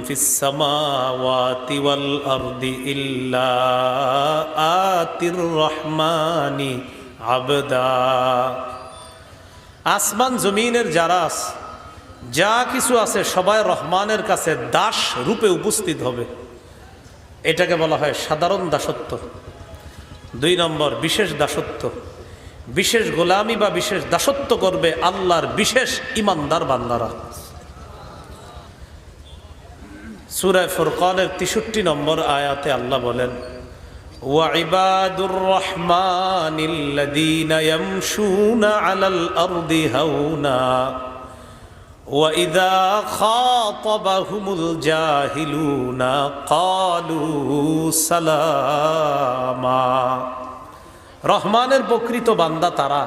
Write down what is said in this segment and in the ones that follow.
في السماوات والأرض إلا آتي الرحمن عبدا আসমান জমিনের যারা আছে, যা কিছু আছে সবাই রহমানের কাছে দাস রূপে উপস্থিত হবে এটাকে বলা হয় সাধারণ দাসত্ব দুই নম্বর বিশেষ দাসত্ব বিশেষ গোলামি বা বিশেষ দাসত্ব করবে আল্লাহর বিশেষ ইমানদার বান্দারা সুরায় ফুরকানের তেষট্টি নম্বর আয়াতে আল্লাহ বলেন وعباد الرحمن الذين يمشون على الأرض هونا وإذا خاطبهم الجاهلون قالوا سلاما রহমানের প্রকৃত বান্দা তারা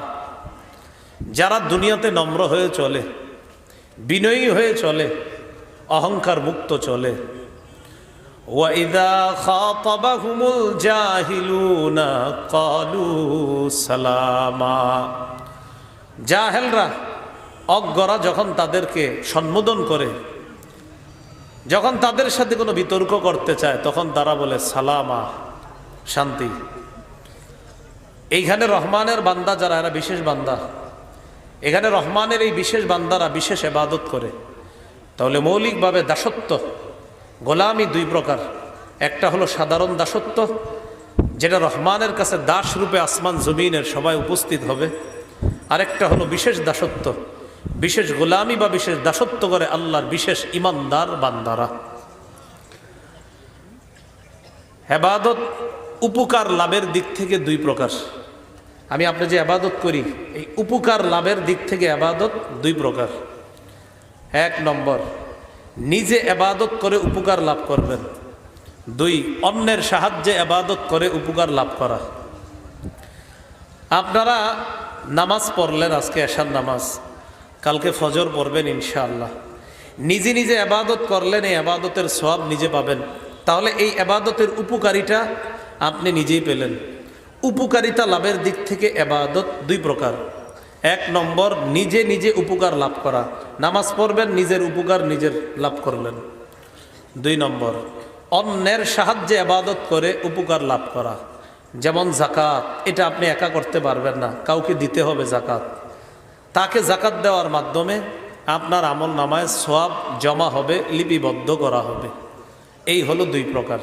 যারা দুনিয়াতে নম্র হয়ে চলে বিনয়ী হয়ে চলে অহংকার মুক্ত চলে وَإِذَا خَاطَبَهُمُ الْجَاهِلُونَ قَالُوا سَلَامًا জাহেলরা অজ্ঞরা যখন তাদেরকে সম্বোধন করে যখন তাদের সাথে কোনো বিতর্ক করতে চায় তখন তারা বলে সালামা শান্তি এইখানে রহমানের বান্দা যারা এরা বিশেষ বান্দা এখানে রহমানের এই বিশেষ বান্দারা বিশেষ এবাদত করে তাহলে মৌলিকভাবে দাসত্ব, গোলামি দুই প্রকার। একটা হলো সাধারণ দাসত্ব, যেটা রহমানের কাছে দাস রূপে আসমান জমিনের সবাই উপস্থিত হবে। আরেকটা হলো বিশেষ দাসত্ব, বিশেষ গোলামি বা বিশেষ দাসত্ব করে আল্লাহর বিশেষ ইমানদার বান্দারা। হেবাদত উপকার লাভের দিক থেকে দুই প্রকার। আমি আপনি যে আবাদত করি, এই উপকার লাভের দিক থেকে আবাদত দুই প্রকার। এক নম্বর, নিজে এবাদত করে উপকার লাভ করবেন। দুই, অন্যের সাহায্যে এবাদত করে উপকার লাভ করা। আপনারা নামাজ পড়লেন আজকে এশার নামাজ, কালকে ফজর পড়বেন ইনশাআল্লাহ। নিজে নিজে আবাদত করলেন, এই আবাদতের সব নিজে পাবেন। তাহলে এই আবাদতের উপকারিতা আপনি নিজেই পেলেন। উপকারিতা লাভের দিক থেকে আবাদত দুই প্রকার। এক নম্বর, নিজে নিজে উপকার লাভ করা। নামাজ পড়বেন, নিজের উপকার নিজের লাভ করলেন। দুই নম্বর, অন্যের সাহায্যে আবাদত করে উপকার লাভ করা। যেমন জাকাত এটা আপনি একা করতে পারবেন না, কাউকে দিতে হবে জাকাত তাকে জাকাত দেওয়ার মাধ্যমে আপনার আমল নামায় সব জমা হবে, লিপিবদ্ধ করা হবে। এই হলো দুই প্রকার।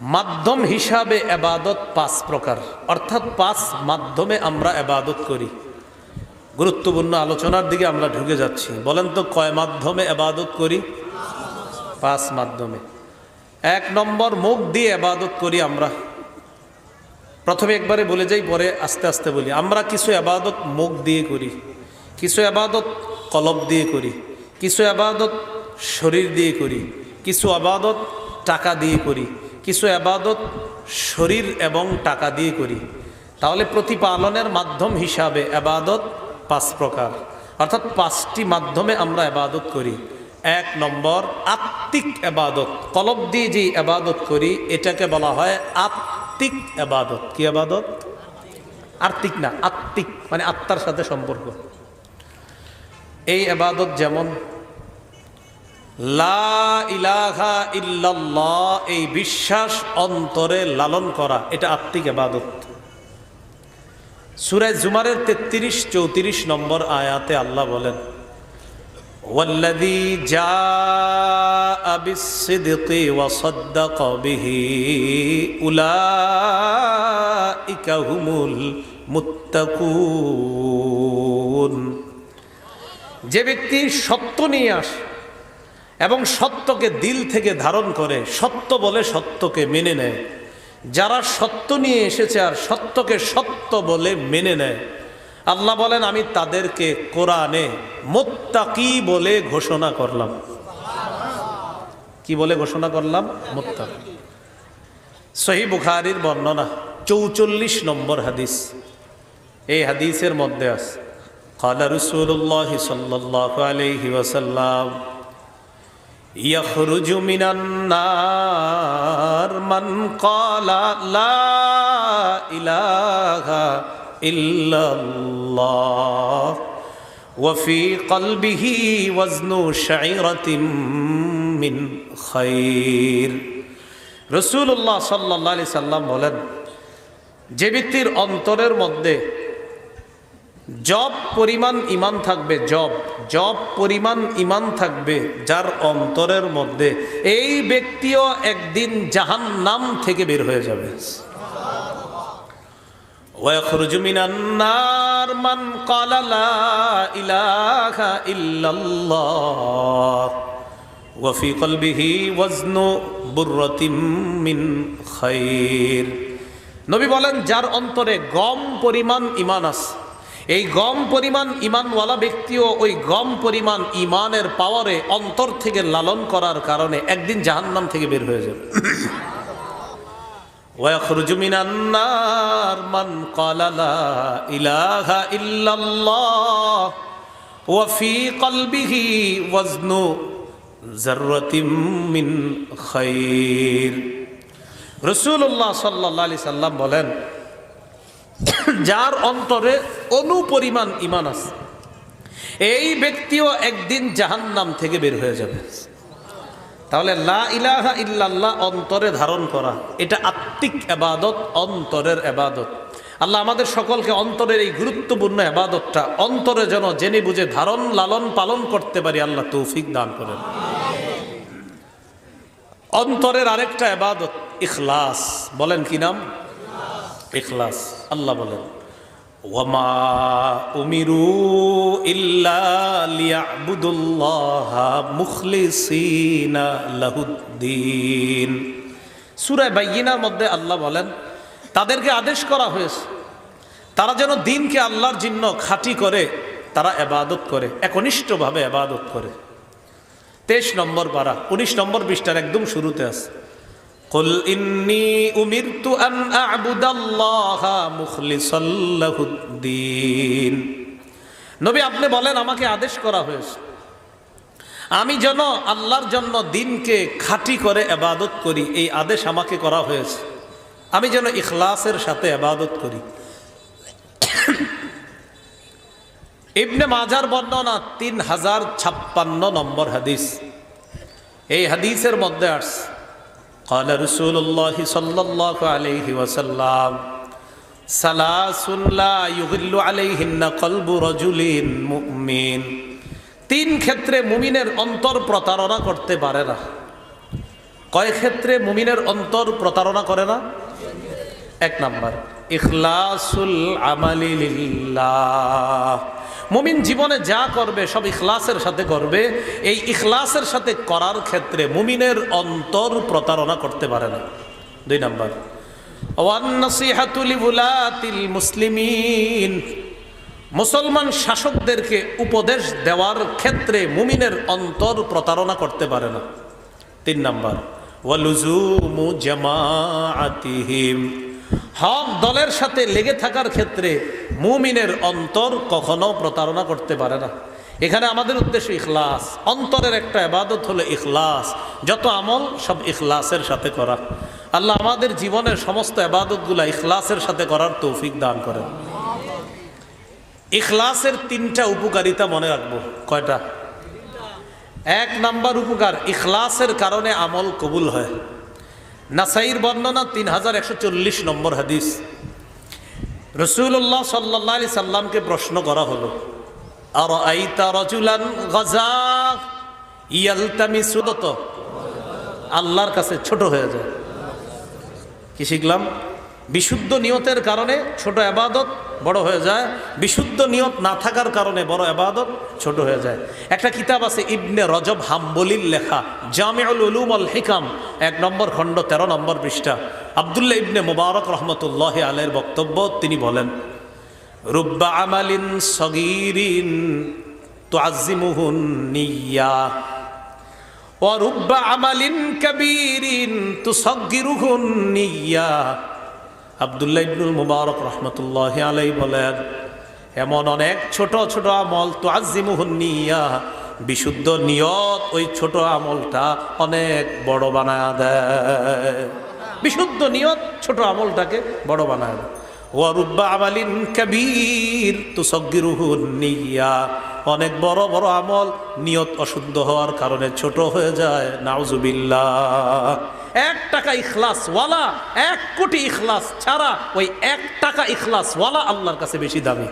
মাধ্যম হিসাবে আবাদত পাঁচ প্রকার। অর্থাৎ পাঁচ মাধ্যমে আমরা আবাদত করি। গুরুত্বপূর্ণ আলোচনার দিকে আমরা ঢুকে যাচ্ছি। বলেন তো, কয় মাধ্যমে আবাদত করি? পাঁচ মাধ্যমে। এক নম্বর, মুখ দিয়ে আবাদত করি আমরা। প্রথমে একবারে বলে যাই, পরে আস্তে আস্তে বলি। আমরা কিছু আবাদত মুখ দিয়ে করি, কিছু আবাদত কলব দিয়ে করি, কিছু আবাদত শরীর দিয়ে করি, কিছু আবাদত টাকা দিয়ে করি কিছু আবাদত, শরীর এবং টাকা দিয়ে করি। তাহলে প্রতিপালনের মাধ্যম হিসাবে আবাদত পাঁচ প্রকার। অর্থাৎ পাঁচটি মাধ্যমে আমরা আবাদত করি। এক নম্বর, আত্মিক আবাদত। কলব দিয়ে যে আবাদত করি, এটাকে বলা হয় আত্মিক আবাদত। কি আবাদত? আর্থিক না, আত্মিক মানে আত্মার সাথে সম্পর্ক। এই আবাদত যেমন লা ইলাহা ইল্লাল্লাহ এই বিশ্বাস অন্তরে লালন করা এটা আত্মিক আবাদত সুরায় জুমারের তেত্রিশ চৌত্রিশ নম্বর আয়াতে আল্লাহ বলেন والذي جاء بالصدق وصدق به أولئك هم المتقون যে ব্যক্তি সত্য নিয়ে আসে এবং সত্যকে দিল থেকে ধারণ করে, সত্য বলে সত্যকে মেনে নেয়। যারা সত্য নিয়ে এসেছে আর সত্যকে সত্য বলে মেনে নেয়। আল্লাহ বলেন, আমি তাদেরকে কোরআনে মোত্তাকি বলে ঘোষণা করলাম। কি বলে ঘোষণা করলাম? মোত্তাকি। সহি বুখারির বর্ণনা, চৌচল্লিশ নম্বর হাদিস। এই হাদিসের মধ্যে আছে, কালা রসুল্লাহ সাল্লাহ আলহি ওয়াসাল্লাম يخرج من النار من قال لا إله إلا الله وفي قلبه وزن شعيرة من خير রসুল্লাহ সাল্লাহ আলি সাল্লাম বলেন যে ব্যক্তির অন্তরের মধ্যে জব পরিমাণ ইমান থাকবে জব জব পরিমাণ ইমান থাকবে যার অন্তরের মধ্যে এই ব্যক্তিও একদিন জাহান নাম থেকে বের হয়ে যাবে ويخرج من النار من قال لا إله إلا الله وفي قلبه وزن برة من خير নবী বলেন যার অন্তরে গম পরিমাণ ইমান আছে এই গম পরিমাণ ইমানওয়ালা ব্যক্তিও ওই গম পরিমাণ ইমানের পাওয়ারে অন্তর থেকে লালন করার কারণে একদিন জাহান্নাম থেকে বের হয়ে যাবে। রসুল্লাহ সাল্লা সাল্লাম বলেন যার অন্তরে অনুপরিমাণ ইমান আছে। এই ব্যক্তিও একদিন জাহান্নাম থেকে বের হয়ে যাবে। তাহলে লা ইলাহা ইল্লাল্লাহ অন্তরে ধারণ করা, এটা আত্মিক এবাদত অন্তরের এবাদত আল্লাহ আমাদের সকলকে অন্তরের এই গুরুত্বপূর্ণ এবাদতটা অন্তরে যেন জেনে বুঝে ধারণ, লালন পালন করতে পারি আল্লাহ তৌফিক দান করেন। অন্তরের আরেকটা এবাদত ইখলাস। বলেন কি নাম? ইখলাস। আল্লাহ বলেন, ওয়ামা উমিরু ইল্লা লিয়াবুদুল্লাহ মুখলিসিনা লাহুদ্দিন। সূরা বাইয়িনার মধ্যে আল্লাহ বলেন, তাদেরকে আদেশ করা হয়েছে, তারা যেন দিনকে আল্লাহর জন্য খাঁটি করে, তারা এবাদত করে, একনিষ্ঠভাবে এবাদত করে। তেইশ নম্বর পারা, উনিশ নম্বর পৃষ্ঠার একদম শুরুতে আছে। قل إني أمرت أن أعبد الله مخلصا له الدين নবী আপনি বলেন আমাকে আদেশ করা হয়েছে আমি যেন আল্লাহর জন্য দিনকে খাঁটি করে এবাদত করি এই আদেশ আমাকে করা হয়েছে আমি যেন ইখলাসের সাথে এবাদত করি ইবনে মাজার বর্ণনা তিন হাজার ছাপ্পান্ন নম্বর হাদিস এই হাদিসের মধ্যে আসছে قال رسول الله صلى الله عليه وسلم ثلاث لا يغل عليهن قلب رجل مؤمن তিন ক্ষেত্রে মুমিনের অন্তর প্রতারণা করতে পারে না কয় ক্ষেত্রে মুমিনের অন্তর প্রতারণা করে না এক নাম্বার ইখলাসুল আমালি লিল্লাহ মুমিন জীবনে যা করবে, সব ইখলাসের সাথে করবে। এই ইখলাসের সাথে করার ক্ষেত্রে মুমিনের অন্তর প্রতারণা করতে পারে না। দুই নাম্বার। মুসলিমিন। মুসলমান শাসকদেরকে উপদেশ দেওয়ার ক্ষেত্রে মুমিনের অন্তর প্রতারণা করতে পারে না। তিন নাম্বার। ওয়ালুজুমু জামাআতিহিম। হক দলের সাথে লেগে থাকার ক্ষেত্রে মুমিনের অন্তর কখনো প্রতারণা করতে পারে না। এখানে আমাদের উদ্দেশ্য ইখলাস। অন্তরের একটা এবাদত হলো ইখলাস। যত আমল, সব ইখলাসের সাথে করা। আল্লাহ আমাদের জীবনের সমস্ত আবাদতগুলা ইখলাসের সাথে করার তৌফিক দান করেন। ইখলাসের তিনটা উপকারিতা মনে রাখব। কয়টা? এক নাম্বার উপকার, ইখলাসের কারণে আমল কবুল হয়। নাসাইর বর্ণনা তিন হাজার একশো চল্লিশ নম্বর হাদিস। রসুল্লাহ সাল্লাহ আলি সাল্লামকে প্রশ্ন করা হলো আর আইতা রজুলান গজা? ইয়ালতামি সুদত আল্লাহর কাছে ছোট হয়ে যায়। কি শিখলাম? বিশুদ্ধ নিয়তের কারণে ছোট আবাদত বড় হয়ে যায়। বিশুদ্ধ নিয়ত না থাকার কারণে বড় আবাদত ছোট হয়ে যায়। একটা কিতাব আছে ইবনে রজব হাম্বলির লেখা, জামিউল উলুম আল হিকাম, এক নম্বর খণ্ড ১৩ নম্বর পৃষ্ঠা। আবদুল্লাহ ইবনে মুবারক রহমতুল্লাহ আলের বক্তব্য তিনি বলেন, রুব্বা আমালিন সগিরিন তো আজিমুহুন নিয়া ও রুব্বা আমালিন কবিরিন তু সগিরুহুন নিয়া আবদুল্লাহ ইবনুল মুবারক রহমতুল্লাহ আলাই বলেন, এমন অনেক ছোট ছোট আমল তো আজিমুহনিয়া বিশুদ্ধ নিয়ত ওই ছোট আমলটা অনেক বড় বানায় দেয়। বিশুদ্ধ নিয়ত ছোট আমলটাকে বড় বানায় দেয়। ওয়ারুব্বা আমালিন কবির তো সগিরুহুনিয়া অনেক বড় বড় আমল নিয়ত অশুদ্ধ হওয়ার কারণে ছোট হয়ে যায়। নাউজুবিল্লাহ। এক টাকা ইখলাস ওয়ালা এক কোটি ইখলাস ছাড়া ওই এক টাকা ইখলাস ওয়ালা আল্লাহর কাছে বেশি দামি।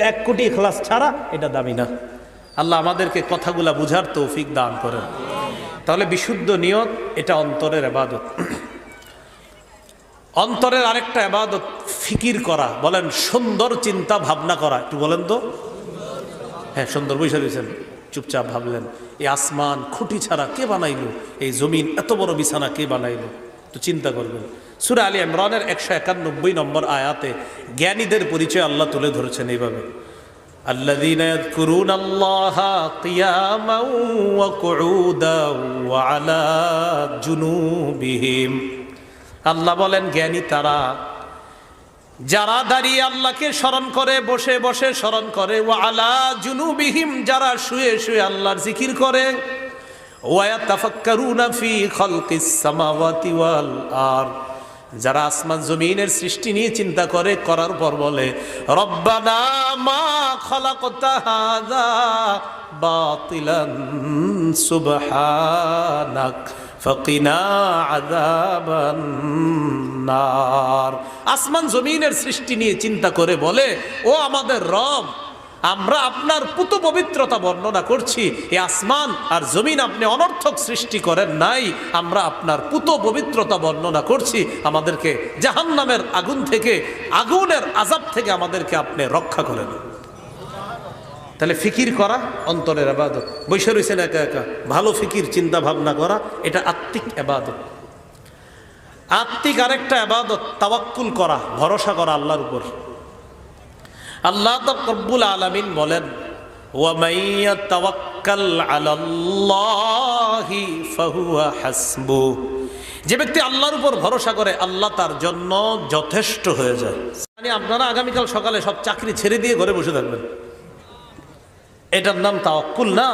এক কোটি ইখলাস ছাড়া এটা দামি না। আল্লাহ আমাদেরকে কথাগুলা বুঝার তৌফিক দান করেন। তাহলে বিশুদ্ধ নিয়ত, এটা অন্তরের আবাদত। অন্তরের আরেকটা আবাদত, ফিকির করা। বলেন, সুন্দর চিন্তা ভাবনা করা। একটু বলেন তো। হ্যাঁ সুন্দর বৈশা রয়েছেন চুপচাপ ভাবলেন এই আসমান খুঁটি ছাড়া কে বানাইলো এই জমিন এত বড় বিছানা কে বানাইলো তো চিন্তা করবেন সুরা আলী ইমরানের একশো একানব্বই নম্বর আয়াতে জ্ঞানীদের পরিচয় আল্লাহ তুলে ধরেছেন এইভাবে الذين يذكرون الله قياما وقعودا وعلى جنوبهم আল্লাহ বলেন জ্ঞানী তারা যারা দাঁড়িয়ে আল্লাহকে স্মরণ করে, বসে বসে স্মরণ করে ও আলা জুনুবিহিম, যারা শুয়ে শুয়ে আল্লাহর জিকির করে, ওয়া তাফাক্কারুনা ফি খালকিস সামাওয়াতি ওয়াল আরদ। যারা আসমান জমিনের সৃষ্টি নিয়ে চিন্তা করে, করার পর বলে বাতিলান ফকিনা আসমান জমিনের সৃষ্টি নিয়ে চিন্তা করে বলে, ও আমাদের রব আমরা আপনার পুত পবিত্রতা বর্ণনা করছি, এ আসমান আর জমিন আপনি অনর্থক সৃষ্টি করেন নাই, আমরা আপনার পুত পবিত্রতা বর্ণনা করছি, আমাদেরকে জাহান্নামের আগুন থেকে, আগুনের আজাব থেকে আমাদেরকে আপনি রক্ষা করেন। তাহলে ফিকির করা অন্তরের আবাদত। বৈশা রয়েছেন একা একা। ভালো ফিকির, চিন্তা ভাবনা করা, এটা আত্মিক আবাদত। আত্মিক আরেকটা আবাদত, তাওয়াক্কুল করা, ভরসা করা আল্লাহর উপর। আল্লাহ রব্বুল আলমিন বলেন যে ব্যক্তি আল্লাহর উপর ভরসা করে, আল্লাহ তার জন্য যথেষ্ট হয়ে যায়। মানে আপনারা আগামীকাল সকালে সব চাকরি ছেড়ে দিয়ে ঘরে বসে থাকবেন। এটার নাম তাওয়াক্কুল না?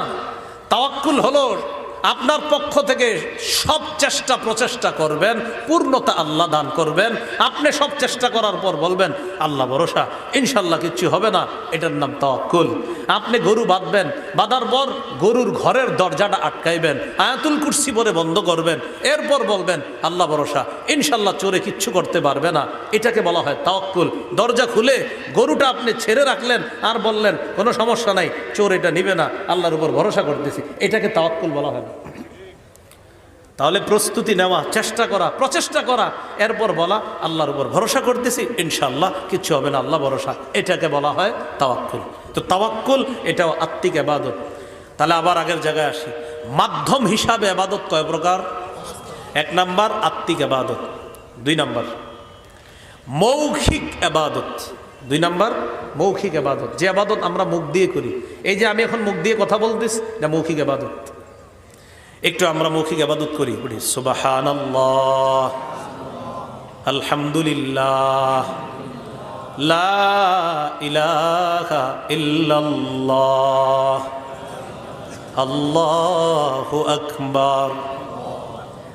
তাওয়াক্কুল হলো আপনার পক্ষ থেকে সব চেষ্টা প্রচেষ্টা করবেন, পূর্ণতা আল্লাহ দান করবেন। আপনি সব চেষ্টা করার পর বলবেন, আল্লাহ ভরসা, ইনশাল্লাহ কিচ্ছু হবে না। এটার নাম তাওয়াক্কুল। আপনি গরু বাঁধবেন, বাঁধার পর গরুর ঘরের দরজাটা আটকাইবেন, আয়াতুল কুর্সি পরে বন্ধ করবেন। এরপর বলবেন, আল্লাহ ভরসা, ইনশাল্লাহ চোরে কিচ্ছু করতে পারবে না। এটাকে বলা হয় তাওয়াক্কুল। দরজা খুলে গরুটা আপনি ছেড়ে রাখলেন আর বললেন, কোনো সমস্যা নাই, চোর এটা নিবে না, আল্লাহর উপর ভরসা করতেছি। এটাকে তাওয়াক্কুল বলা হয় তাহলে প্রস্তুতি নেওয়া, চেষ্টা করা, প্রচেষ্টা করা। এরপর বলা, আল্লাহর উপর ভরসা করতেছি ইনশাল্লাহ কিচ্ছু হবে না, আল্লাহ ভরসা। এটাকে বলা হয় তাওয়াক্কুল। তো তাওয়াক্কুল, এটাও আত্মিক আবাদত তাহলে আবার আগের জায়গায় আসি। মাধ্যম হিসাবে আবাদত কয় প্রকার? এক নাম্বার, আত্মিক আবাদত দুই নাম্বার, মৌখিক আবাদত দুই নাম্বার, মৌখিক আবাদত যে আবাদত আমরা মুখ দিয়ে করি। এই যে আমি এখন মুখ দিয়ে কথা বলতেছি, এটা মৌখিক আবাদত একটু আমরা মৌখিক আবাদত করি বলি সুবাহান আলহামদুলিল্লাহ, লা ইলাহা ইল্লাল্লাহ, আল্লাহু আকবার।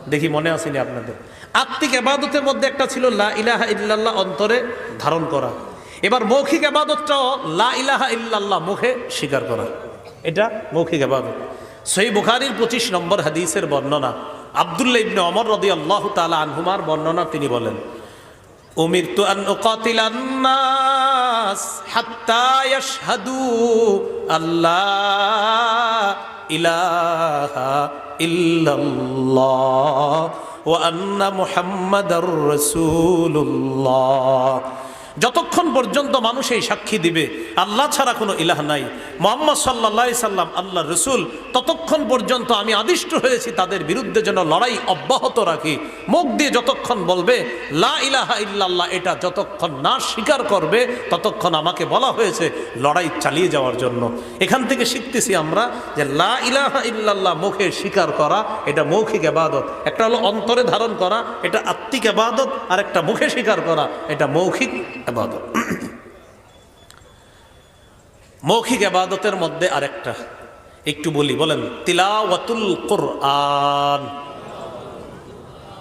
দেখি মনে আসেনি আপনাদের? আত্মিক আবাদতের মধ্যে একটা ছিল লা ইলাহা ইল্লাল্লাহ অন্তরে ধারণ করা। এবার মৌখিক আবাদতটাও লা ইলাহা ইল্লাল্লাহ মুখে স্বীকার করা। এটা মৌখিক আবাদত। সই বুখারির পঁচিশ নম্বর হাদিসের বর্ণনা। আবদুল্লা ইবনে অমর রদি আল্লাহ তালা আনহুমার বর্ণনা তিনি বলেন উমির তু আন্নাস হাত্তা ইয়াশহাদু আল্লাহ ইলাহা ইল্লাল্লাহ ওয়া আন্না মুহাম্মাদার রাসূলুল্লাহ। যতক্ষণ পর্যন্ত মানুষ এই সাক্ষী দিবে, আল্লাহ ছাড়া কোনো ইলাহ নাই। মোহাম্মদ সাল্লা সাল্লাম আল্লাহ রসুল, ততক্ষণ পর্যন্ত আমি আদিষ্ট হয়েছি তাদের বিরুদ্ধে যেন লড়াই অব্যাহত রাখি। মুখ দিয়ে যতক্ষণ বলবে, লা ইলাহা ইল্লাল্লাহ এটা যতক্ষণ না স্বীকার করবে, ততক্ষণ আমাকে বলা হয়েছে লড়াই চালিয়ে যাওয়ার জন্য। এখান থেকে শিখতেছি আমরা যে, লা ইলাহা ইল্লাল্লাহ মুখে স্বীকার করা, এটা মৌখিক আবাদত। একটা হলো অন্তরে ধারণ করা, এটা আত্মিক আবাদত আর একটা মুখে স্বীকার করা, এটা মৌখিক আবাদত মৌখিক আবাদতের মধ্যে আরেকটা একটু বলি বলেন তিলাওয়াতুল কোরআন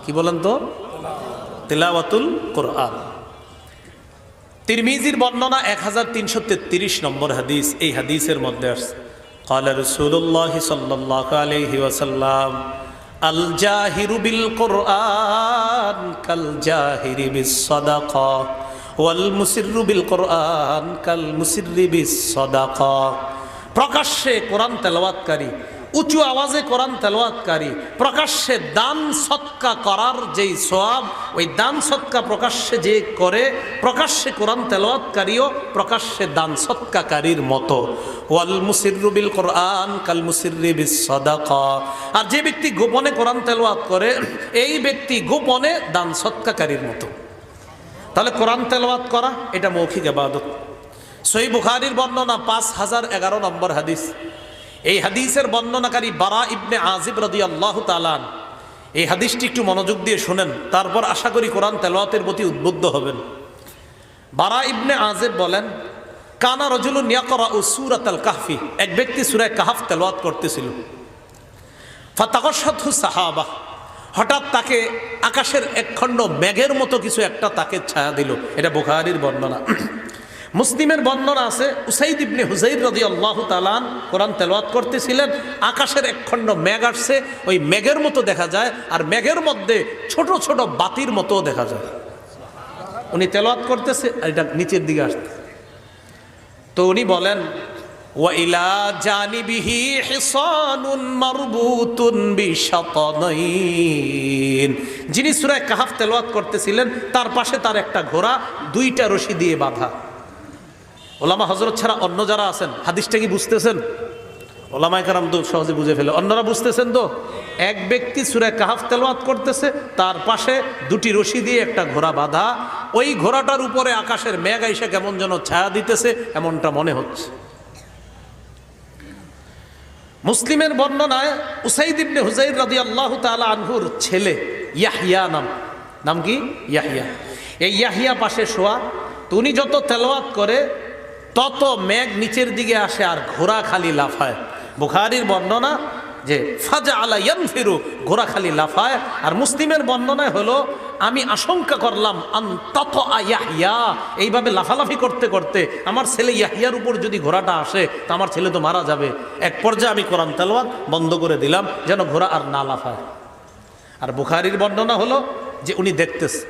কি বলেন তো তিলাওয়াতুল কোরআন তিরমিজির বর্ণনা এক হাজার তিনশো তেত্রিশ নম্বর হাদিস এই হাদিসের মধ্যে আসছে قال رسول الله صلى الله عليه وسلم الجاهر بالقرآن كالجاهر ওয়াল কাল প্রকাশ্যে কোরআন তেলাওয়াতকারী, উঁচু আওয়াজে কোরআন তেলাওয়াতকারী, প্রকাশ্যে দান সৎকা করার যেই সব ওই দান সৎকা প্রকাশ্যে যে করে, প্রকাশ্যে কোরআন তেলাওয়াতকারীও প্রকাশ্যে দান সৎকাকারীর মতো। ওয়াল মুসিরুবিল কোরআন কাল মুসিরিবিস সদাকা। আর যে ব্যক্তি গোপনে কোরআন তেলাওয়াত করে, এই ব্যক্তি গোপনে দান সৎকাকারীর মতো। তাহলে কোরআন তেলাওয়াত করা, এটা মৌখিক আবাদত সই বুখারির বর্ণনা পাঁচ হাজার এগারো নম্বর হাদিস। এই হাদিসের বর্ণনাকারী বারা ইবনে আজিব রদি আল্লাহ তালান এই হাদিসটি একটু মনোযোগ দিয়ে শোনেন, তারপর আশা করি কোরআন তেলাওয়াতের প্রতি উদ্বুদ্ধ হবেন। বারা ইবনে আজিব বলেন, কানা রজুল নিয়াকরা ও সুরাত আল কাহফি। এক ব্যক্তি সুরায় কাহাফ তেলাওয়াত করতেছিল। ফাতাকসাথু সাহাবা। হঠাৎ তাকে আকাশের একখণ্ড মেঘের মতো কিছু একটা তাকে ছায়া দিল। এটা বুখারির বর্ণনা। মুসলিমের বর্ণনা আছে, উসাইদ ইবনে হুজাইর রদি আল্লাহ তালান কোরআন তেলাওয়াত করতেছিলেন, আকাশের একখণ্ড মেঘ আসছে, ওই মেঘের মতো দেখা যায়, আর মেঘের মধ্যে ছোট ছোট বাতির মতো দেখা যায়। উনি তেলাওয়াত করতেছে আর এটা নিচের দিকে আসতে তো উনি বলেন ওয়াইলা জানিবিহি হিসানুন মারবুতুন বিশাতানাইন। যিনি সূরা কাহাফ তেলাওয়াত করতেছিলেন, তার পাশে তার একটা ঘোড়া, দুইটা রশি দিয়ে বাঁধা। ওলামা হজরত ছাড়া অন্য যারা আছেন, হাদিসটা কি বুঝতেছেন? ওলামায় কারাম তো সহজে বুঝে ফেলে। অন্যরা বুঝতেছেন তো? এক ব্যক্তি সুরে কাহাফ তেলাওয়াত করতেছে, তার পাশে দুটি রশি দিয়ে একটা ঘোড়া বাঁধা। ওই ঘোড়াটার উপরে আকাশের মেঘ আইসে কেমন যেন ছায়া দিতেছে, এমনটা মনে হচ্ছে। মুসলিমের বর্ণনায় উসাইদ ইবনে হুজাইর রাদি আল্লাহ তালা আনহুর ছেলে ইয়াহিয়া নাম। নাম কি? ইয়াহিয়া এই ইয়াহিয়া পাশে শোয়া তো উনি যত তেলাওয়াত করে, তত মেঘ নিচের দিকে আসে আর ঘোড়া খালি লাফায়। বুখারির বর্ণনা যে ফাজা আলা ইয়ান ফিরু ঘোড়া খালি লাফায়। আর মুসলিমের বর্ণনায় হলো আমি আশঙ্কা করলাম, আন্তত ইয়াহিয়া এইভাবে লাফালাফি করতে করতে আমার ছেলে ইয়াহিয়ার উপর যদি ঘোড়াটা আসে, তো আমার ছেলে তো মারা যাবে। এক পর্যায়ে আমি কোরআন তেলাওয়াত বন্ধ করে দিলাম, যেন ঘোড়া আর না লাফায়। আর বুখারির বর্ণনা হলো যে উনি দেখতেছে।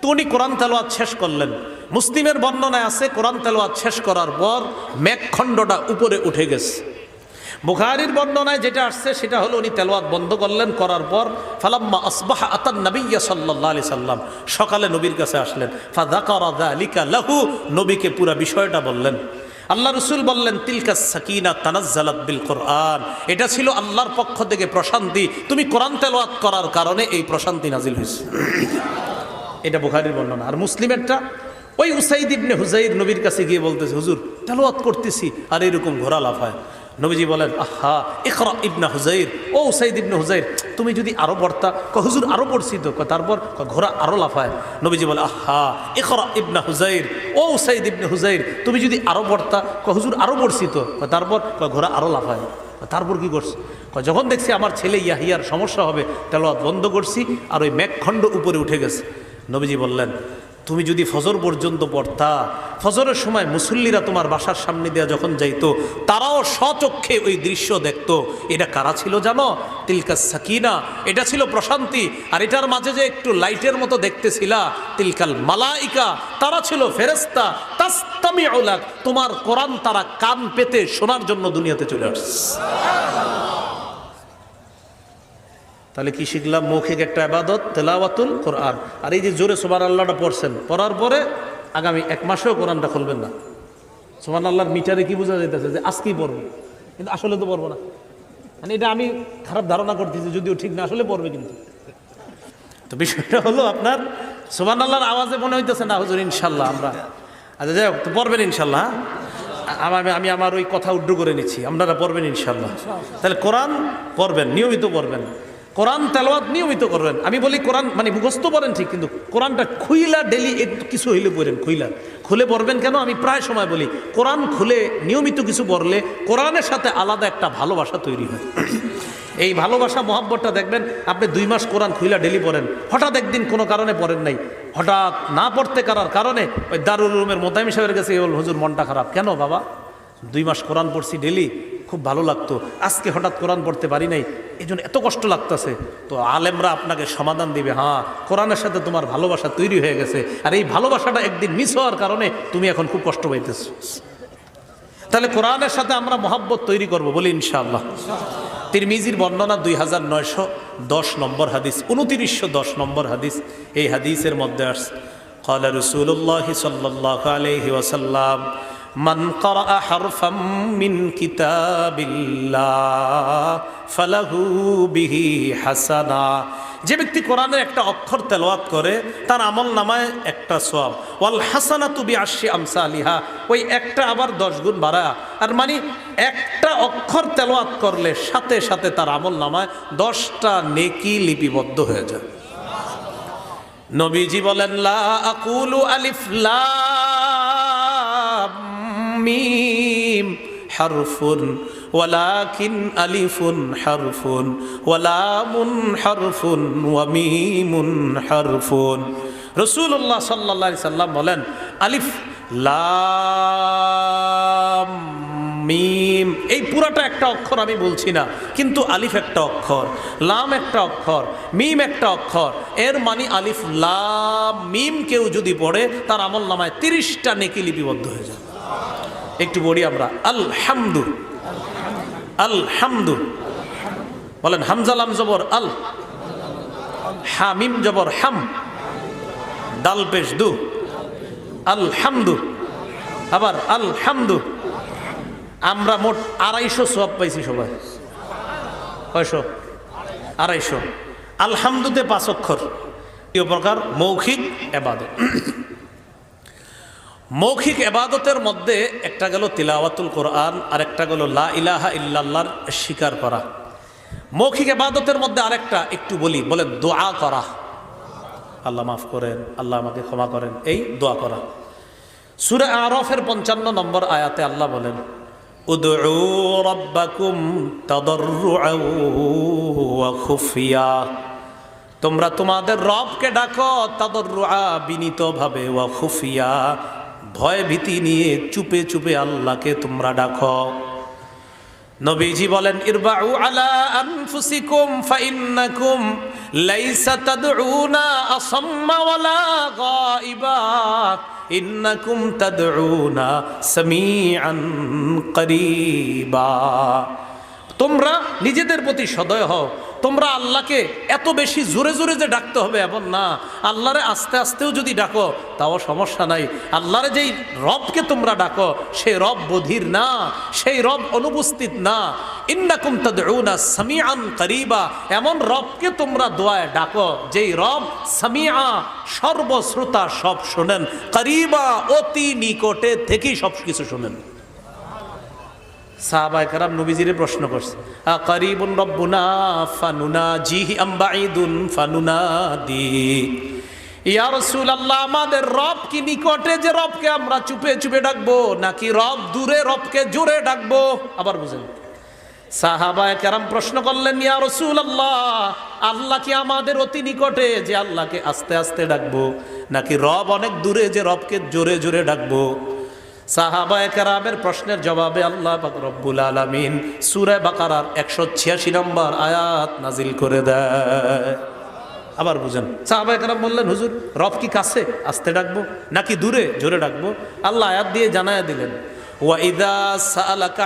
তো উনি কোরআন তেলোয়াত শেষ করলেন। মুসলিমের বর্ণনায় আছে, কোরআন তেলোয়াত শেষ করার পর মেঘখণ্ডটা উপরে উঠে গেছে। বুখারির বর্ণনায় যেটা আসছে, সেটা হলো উনি তেলোয়াত বন্ধ করলেন, করার পর ফালাম্মা আসবাহ আতান নবিয়া সাল্লাহ আলি সাল্লাম, সকালে নবীর কাছে আসলেন। ফাদাকারাদা আলিকা লাহু, নবীকে পুরা বিষয়টা বললেন। আল্লাহ রসুল বললেন, তিলকা সাকিনা তানাজ্জালাত বিল কোরআন, এটা ছিল আল্লাহর পক্ষ থেকে প্রশান্তি। তুমি কোরআন তেলোয়াত করার কারণে এই প্রশান্তি নাজিল হয়েছে। এটা বুখারির বর্ণনা। আর মুসলিমেরটা, ওই উসাইদ ইবনে হুজাইর নবীর কাছে গিয়ে বলতেছে, হুজুর তেলোয়াত করতেছি, আর এরকম ঘোরা লাফায় নবীজি বলেন, আহা, ইকরা ইবনা হুজাইর। ও উসাইদ ইবনে হুজাইর, তুমি যদি আরও পড়তা ক হুজুর আরও পড়ছি তো তারপর ঘোড়া আরও লাফায়। নবীজি বলে, আহা, ইকরা ইবনা হুজাইর। ও উসাইদ ইবনে হুজাইর, তুমি যদি আরও পড়তা ক হুজুর আরও পড়ছি তো তারপর ঘোড়া আরও লাফায়। তারপর কি করছে? যখন দেখছি আমার ছেলে ইয়াহিয়ার সমস্যা হবে তেলোয়াত বন্ধ করছি, আর ওই মেঘখণ্ড উপরে উঠে গেছে। নবীজি বললেন তুমি যদি ফজর পর্যন্ত পড়তা, ফজরের সময় মুসল্লিরা তোমার বাসার সামনে দেওয়া যখন যাইতো, তারাও স্বচক্ষে ওই দৃশ্য দেখত। এটা কারা ছিল জানো? তিলকা সাকিনা। এটা ছিল প্রশান্তি। আর এটার মাঝে যে একটু লাইটের মতো দেখতেছিলা, তিলকাল মালাইকা, তারা ছিল ফেরেস্তা তাস্তামি তোমার কোরআন তারা কান পেতে শোনার জন্য দুনিয়াতে চলে আসছে। তাহলে কি শিখলাম? মৌখিক একটা আবাদত তেলাওয়াতুল কোরআন। আর এই যে জোরে সোমান আল্লাহটা পড়ছেন, পড়ার পরে আগামী এক মাসেও কোরআনটা খুলবেন না। সোমান আল্লাহর মিটারে কি বোঝা যাইতেছে যে আজকেই পড়ব। কিন্তু আসলে তো পড়ব না। মানে এটা আমি খারাপ ধারণা করতেছি, যদিও ঠিক না, আসলে পড়বে কিন্তু। তো বিষয়টা হলো আপনার সোমান আল্লাহর আওয়াজে মনে হইতেছে না, হুজুর, ইনশাল্লাহ আমরা। আচ্ছা যাই হোক, তো পড়বেন ইনশাল্লাহ হ্যাঁ? আমি আমি আমার ওই কথা উড্ডু করে নিচ্ছি। আপনারা পড়বেন ইনশাল্লাহ। তাহলে কোরআন পড়বেন, নিয়মিত পড়বেন। কোরআন তেলাওয়াত নিয়মিত করবেন। আমি বলি কোরআন মানে মুখস্থ পড়েন ঠিক, কিন্তু কোরআনটা খুইলা ডেলি একটু কিছু হইলে পড়েন, খুইলা। খুলে পড়বেন কেন? আমি প্রায় সময় বলি, কোরআন খুলে নিয়মিত কিছু পড়লে কোরআনের সাথে আলাদা একটা ভালোবাসা তৈরি হয়। এই ভালোবাসা, মহাব্বতটা দেখবেন, আপনি দুই মাস কোরআন খুইলা ডেলি পড়েন, হঠাৎ একদিন কোনো কারণে পড়েন নাই। হঠাৎ না পড়তে করার কারণে ওই দারুল রুমের মোতাইম সাহেবের কাছে বল হুজুর, মনটা খারাপ। কেন বাবা? দুই মাস কোরআন পড়ছি ডেলি খুব ভালো লাগতো আজকে হঠাৎ কোরআন পড়তে পারি নাই এই জন্য এত কষ্ট লাগতেছে তো আলেমরা আপনাকে সমাধান দিবে হ্যাঁ কোরআনের সাথে তোমার ভালোবাসা তৈরি হয়ে গেছে আর এই ভালোবাসাটা একদিন মিস হওয়ার কারণে তুমি এখন খুব কষ্ট পাইতেছ তাহলে কোরআনের সাথে আমরা মহাব্বত তৈরি করব বলি ইনশাআল্লাহ তিরমিজির বর্ণনা দুই হাজার নয়শো দশ নম্বর হাদিস উনতিরিশশো দশ নম্বর হাদিস এই হাদিসের মধ্যে আসছে قال رسول الله صلى الله عليه وسلم মান করা মিন কিতাবিল্লাহ ফালাহু বিহি হাসানা যে ব্যক্তি কোরআনের একটা অক্ষর তেলোয়াত করে, তার আমল নামায় একটা সব ওয়াল হাসানা তুবি আসি আমসা আলিহা ওই একটা আবার দশ গুণ বাড়া আর মানে একটা অক্ষর তেলোয়াত করলে সাথে সাথে তার আমল নামায় দশটা নেকি লিপিবদ্ধ হয়ে যায়। নবীজি বলেন, লা আকুলু আলিফ লা মিম হারফুন ওয়ালাকিন আলিফুন হারফুন ওয়ালামুন হারফুন ওয়া মিমুন হারফুন রসুল্লাহ সাল্লাল্লাহু আলাইহি সাল্লাম বলেন, আলিফ, লাম, মিম, এই পুরাটা একটা অক্ষর আমি বলছি না, কিন্তু আলিফ একটা অক্ষর, লাম একটা অক্ষর, মিম একটা অক্ষর, এর মানে আলিফ, লাম, মিম কেউ যদি পড়ে, তার আমল নামায় তিরিশটা নেকি লিপিবদ্ধ হয়ে যায় একটু বলি আমরা। আলহামদু। আলহামদু। বলেন, হামজালাম জবর, আল। হামিম জবর, হাম। ডাল পেশ, দু। আলহামদু। আবার, আলহামদু। আমরা মোট আড়াইশো সব পাইছি সবাই। কয়শো? আড়াইশো। আলহামদুতে পাঁচ অক্ষর। প্রকার মৌখিক এবাদত। মৌখিক এবাদতের মধ্যে একটা গেল তিলাওয়াতুল কোরআন, আর একটা গেল লা ইলাহা ইল্লাল্লাহর স্বীকার করা। মৌখিক এবাদতের মধ্যে আরেকটা একটু বলি, বলে দোয়া করা। আল্লাহ মাফ করেন, আল্লাহ আমাকে ক্ষমা করেন, এই দোয়া করা। সুরে আরফের পঞ্চান্ন নম্বর আয়াতে আল্লাহ বলেন তোমরা তোমাদের রবকে ডাকো, তাদাররুআ বিনীতভাবে, ওয়া খুফিয়া। ভয় ভীতি নিয়ে চুপে চুপে আল্লাহকে তোমরা ডাকো। নবীজি বলেন, ইরবাউ আলা আনফুসিকুম ফাইন্নাকুম লাইসা তাদউনা আসাম্মা ওয়ালা গাইবা। ইন্নাকুম তাদউনা সামিআন করিবা। তোমরা নিজেদের প্রতি সদয় হও তোমরা আল্লাহকে এত বেশি জোরে জোরে যে ডাকতে হবে এমন না। আল্লাহরে আস্তে আস্তেও যদি ডাকো, তাও সমস্যা নাই। আল্লাহরে যেই রবকে তোমরা ডাকো, সেই রব বধির না, সেই রব অনুপস্থিত না। ইন্নাকুম তাদউনা সামিআন করিবা। এমন রবকে তোমরা দোয়ায় ডাকো, যেই রব সামিআ, সর্বশ্রোতা সব শোনেন। করিবা অতি নিকটে থেকেই সব কিছু শোনেন। সাহাবাই কারাম নবীজিরে প্রশ্ন করছে, আ করিবুন রব্বুনা ফানুনা জিহি আম্বাইদুন ফানুনা দি ইয়া রাসূলুল্লাহ, আমাদের রব কি নিকটে যে রবকে আমরা চুপে চুপে ডাকবো, নাকি রব দূরে রবকে জোরে ডাকবো? আবার বুঝেন। সাহাবায় কেরাম প্রশ্ন করলেন, ইয়া রাসূলুল্লাহ, আল্লাহ কি আমাদের অতি নিকটে যে আল্লাহকে আস্তে আস্তে ডাকবো, নাকি রব অনেক দূরে যে রবকে জোরে জোরে ডাকবো? প্রশ্নের জবাবে আল্লাহ রব্বুল আলমিন সুরে একশো ছিয়াশি নম্বর আয়াত নাজিল করে দেয়। আবার বুঝেন, সাহাবায় বললেন, হুজুর, রব কি কাছে? আস্তে ডাকবো নাকি দূরে? জোরে ডাকবো। আল্লাহ আয়াত দিয়ে জানায় দিলেন ওয়াইদা সালাকা